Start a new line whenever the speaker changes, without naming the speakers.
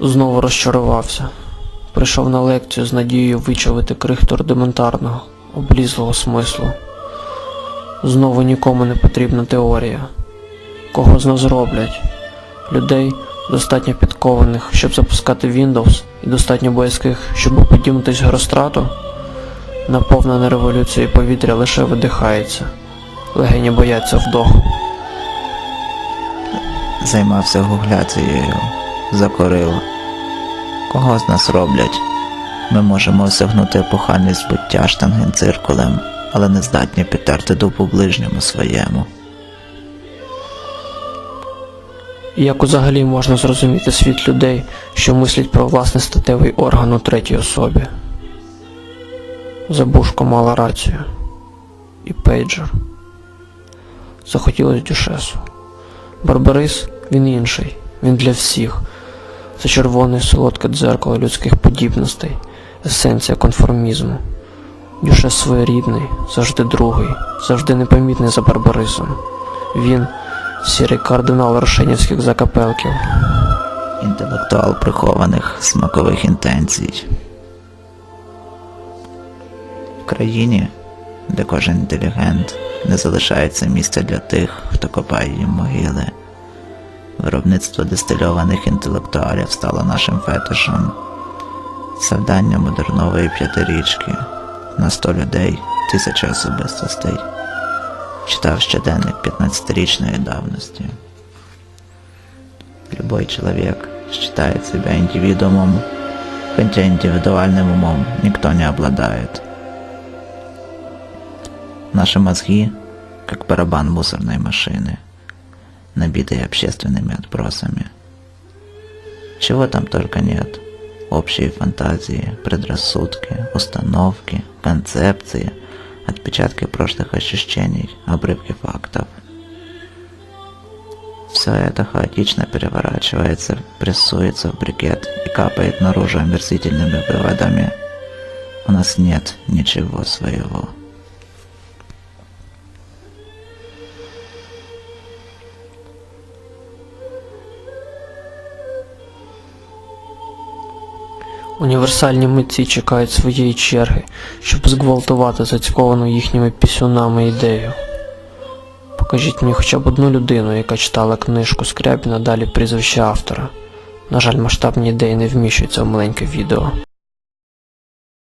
Знову розчарувався. Прийшов на лекцію з надією вичавити крихту рудиментарного, облізлого смислу. Знову нікому не потрібна теорія. Кого з нас зроблять? Людей достатньо підкованих, щоб запускати Windows, і достатньо боязких, щоб оподібнитись Грострату? Наповнене революцією повітря лише видихається. Легені бояться вдоху.
Займався гугляцією, закорив. Кого з нас роблять? Ми можемо осягнути епохальний збуття штангенциркулем, але не здатні підтерти дупу ближньому своєму.
Як взагалі можна зрозуміти світ людей, що мислять про власний статевий орган у третій особі? Забушко мала рацію. І пейджер. Захотілось дюшесу. Барбарис він інший, він для всіх. Це червоне солодке дзеркало людських подібностей, есенція конформізму. Дюшес своєрідний, завжди другий, завжди непомітний за барбарисом. Він сірий кардинал рошенівських закапелків.
Інтелектуал прихованих смакових інтенцій. В країні, де кожен інтелігент не залишається місця для тих, хто копає їм могили. Виробництво дистильованих інтелектуалів стало нашим фетишем. Завдання модернової п'ятирічки на 100 людей тисяча особистостей. Читав щоденник 15-річної давності. Любой человек считает себя индивидуумом, хотя индивидуальным умом никто не обладает. Наши мозги, как барабан мусорной машины, набитые общественными отбросами. Чего там только нет. Общие фантазии, предрассудки, установки, концепции, отпечатки прошлых ощущений, обрывки фактов. Все это хаотично переворачивается, прессуется в брикет и капает наружу омерзительными выводами. У нас нет ничего своего.
Універсальні митці чекають своєї черги, щоб зґвалтувати зацьковану їхніми пісюнами ідею. Покажіть мені хоча б одну людину, яка читала книжку Скрябіна далі прізвище автора. На жаль, масштабні ідеї не вміщуються в маленьке відео.